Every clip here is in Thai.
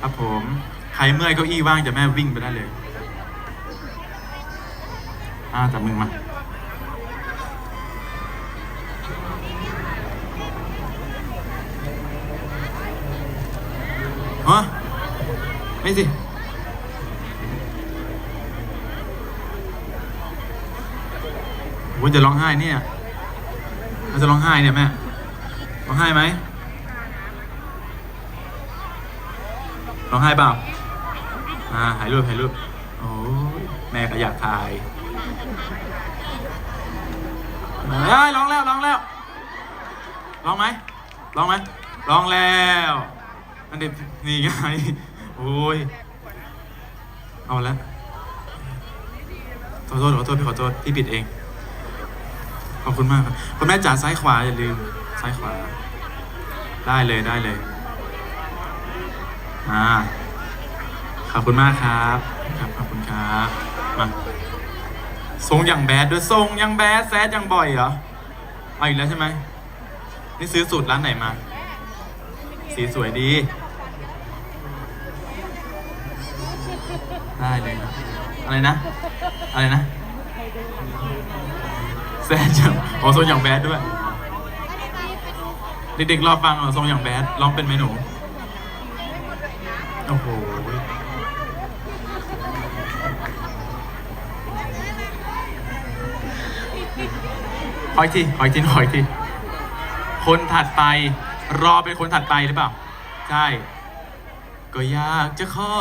ครับผมใครเมื่อยเก้าอี้ว่างจะแม่วิ่งไปได้เลยอ่าจับมือมาฮะไม่สิโอ้ยจะร้องไห้เนี่ยเราจะร้องไห้เนี่ยแม่ร้องไห้ไหม ร้องไห้เปล่าอ่าถ่ายรูปถ่ายรูปโอ้ยแม่ก็อยากถ่ายเฮ้ยร้องแล้วร้องแล้วร้องไหมร้องไหมร้องแล้วอันเด็กนี่ไงโอ้ยเอาแล้วขอโทษขอโทษพี่ขอโทษพี่ผิดเอง ขอบคุณมากครับคุณแม่จ๋าซ้ายขวาอย่าลืมซ้ายขวา ได้เลยได้เลย อ่าขอบคุณมากครับครับ ขอบคุณครับมาทรงอย่างแบดด้วยทรงอย่างแบดแซดอย่างบ่อยเหรอเอาอีกแล้วใช่ไหมนี่ซื้อสูตรร้านไหนมา สีสวยดี ได้เลยอะไรนะ อะไรนะแซดจังอ๋อทรงอย่างแบดด้วย เด็กๆรอฟังเหรอทรงอย่างแบดร้องเป็นไหมหนู โอ้โหขออีกทีขออีกทีขออีกทีคนถัดไป รอเป็นคนถัดไปหรือเปล่า ใช่ ก็อยากจะขอ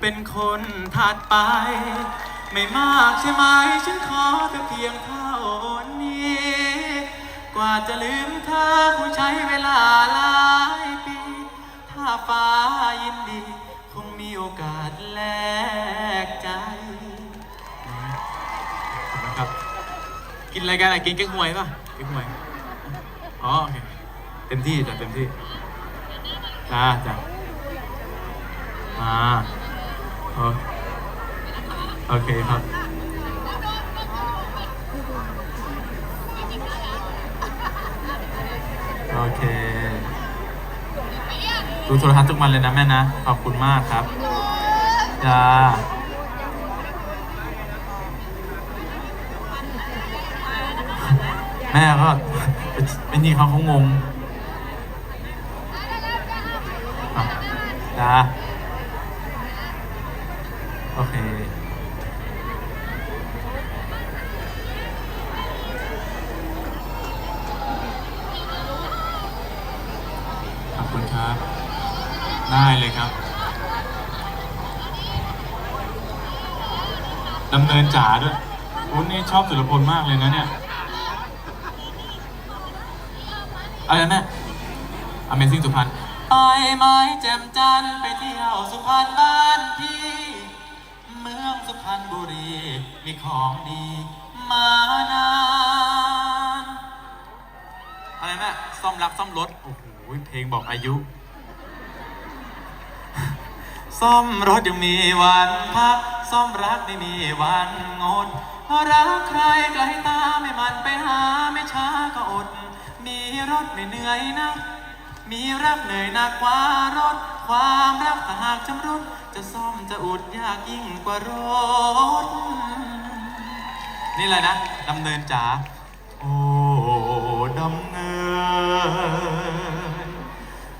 เป็นคนถัดไป ไม่มากใช่ไหมฉันขอแต่เพียงเท่านี้ กว่าจะลืมเธอคงใช้เวลาหลาย ฟ้ายินดี คงมีโอกาสแลกใจนะครับ กินอะไรกันอะกินแกงหวยป่ะแกงหวยอ๋อโอเคเต็มที่จ้ะเต็มที่จ้าจ้าอ่าโอโอเคครับโอเค ดูโทรทัศน์ทุกวันเลยนะแม่นะ ขอบคุณมากครับจ้าแม่ก็เป็นนี่เขาเขางงอะจ้าโอเค ขอบคุณครับ ได้เลยครับดำเนินจ๋าด้วยอุ้นนี่ชอบสุรพลมากเลยนะเนี่ยอะไรนะแม่ Amazing สุพรรณไปไม้แจ่มจันไปเที่ยวสุพรรณบ้านพี่ เมืองสุพรรณบุรี มีของดีมานานอะไรแม่ซ่อมรักซ่อมรถ โอ้โห เพลงบอกอายุ ซ่อมรถยังมีวันพักซ่อมรักไม่มีวันงดรักใครไกลตาไม่มันไปหาไม่ช้าก็อด มีรถไม่เหนื่อยนะ มีรักเหนื่อยหนักกว่ารถ ความรักถ้าหากชำรุดจะซ่อมจะอุดยากยิ่งกว่ารถ นี่เลยนะดำเนินจ๋าโอ้ดำเนิน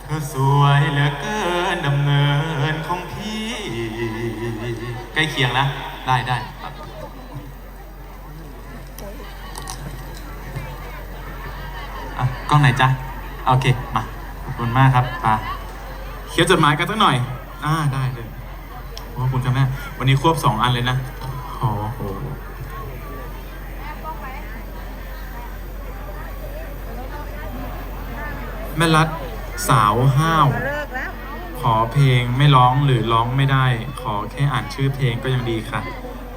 เธอสวยเหลือเกินดำเนิน ล้เคียงนะ ได้ได้อะกล้องไหนจ๊ะ โอเค มา ขอบคุณมากครับปาเขียนจดหมายกันสักหน่อย อ่า ได้เลยขอบคุณครับแม่ วันนี้ควบสองอันเลยนะโอ้โหแม่รัดสาวห้าว ขอเพลงไม่ร้องหรือร้องไม่ได้ ขอแค่อ่านชื่อเพลงก็ยังดีค่ะ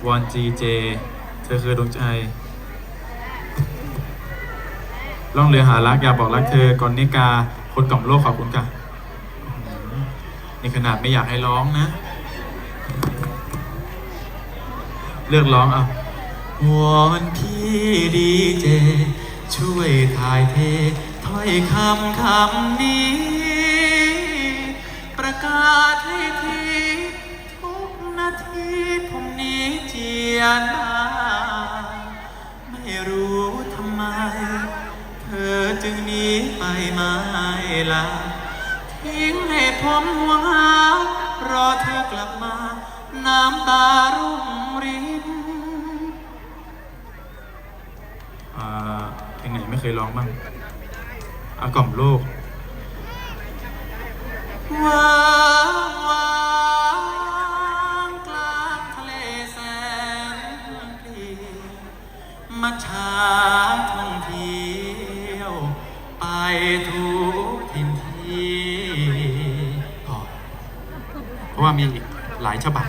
วอนจีเจเธอคือดวงใจล่องเรือหารักอย่าบอกรักเธอกอนนิกาคนกล่อมโลกขอบคุณค่ะนี่ขนาดไม่อยากให้ร้องนะ เลือกร้องเอาวอนพี่ดีเจ ช่วยถ่ายเทถ้อยคำคำนี้ กาศให้ทีทุกนาทีผมนี้เจียนาไม่รู้ทำไม เธอจึงหนีไปไม่ลาทิ้งให้ผมห่วงหารอเธอกลับมา น้ำตารุ่งรินอ่าเพลงไหนไม่เคยร้องบ้างอากล่อมโลก ว้างวางกลางทะเลแสนเปลี่ยวมาชาท่องเที่ยว ไปทุกทินทีพอเพราะว่ามีหลายฉบับ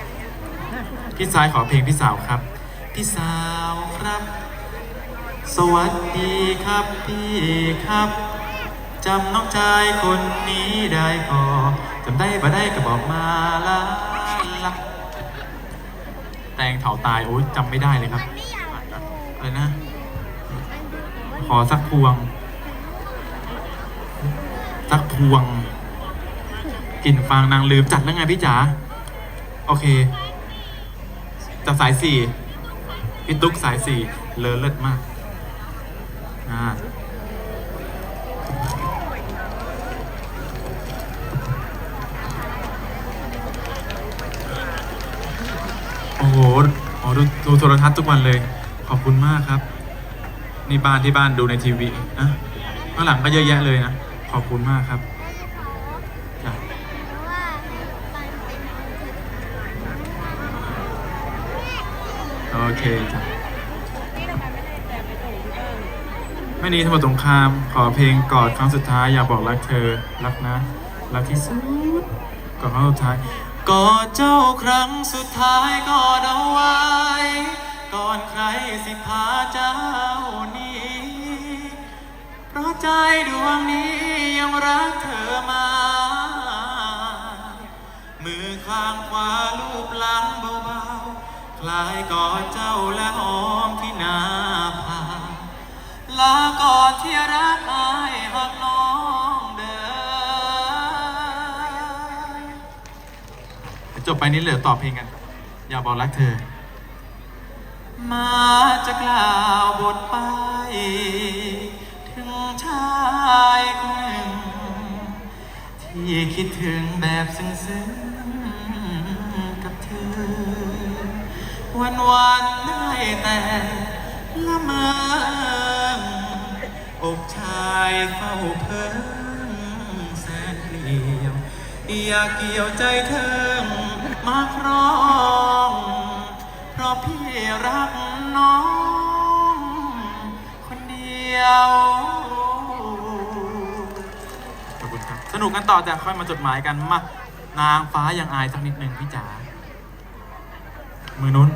พี่สายขอเพลงพี่สาวครับ พี่สาวครับ สวัสดีครับพี่ครับ จำน้องชายคนนี้ได้ก็จำได้บ่ได้ก็บอกมาละละแตงเถาตายโอ้ยจำไม่ได้เลยครับอะไรนะ ขอสักพวง สักพวงกลิ่นฟางนางลืมจัดแล้วไงพี่จ๋าโอเคจากสายสี่พี่ตุ๊กสายสี่เลอเลิศมากอ่า โอ้โหอ๋อดูดูโทรทัศน์ทุกวันเลย ขอบคุณมากครับ นี่บ้านที่บ้านดูในทีวีนะข้างหลังก็เยอะแยะเลยนะ ขอบคุณมากครับจ้ะโอเคจ้ะไม่นี้ทั้งหมดสงคราม ขอเพลงกอดครั้งสุดท้าย อยากบอกรักเธอ รักนะ รักที่สุดกอดครั้งสุดท้าย กอดเจ้าครั้งสุดท้ายกอดเอาไว้ ก่อนใครสิพาเจ้านี้ เพราะใจดวงนี้ยังรักเธอมา มือข้างขวาลูบหลังเบาๆ คลายกอดเจ้าและหอมที่หน้าผากลาก่อนที่รัก จบไปนี้เหลือตอบเพลงกัน อย่าบอกรักเธอ มาจะกล่าวบทไป ถึงชายคนหนึ่ง ที่คิดถึงแบบซึ้งๆกับเธอ วันวันๆได้แต่ละเมออกชายเฝ้าเพิ่งแสนเปลี่ยว อยากเกี่ยวใจเธอมาครอง เพราะพี่รักน้อง คนเดียว ขอบคุณครับ สนุกกันต่อจะค่อยมาจดหมายกันมา นางฟ้ายังอายสักนิดหนึ่งพี่จ๋า มือนุ้น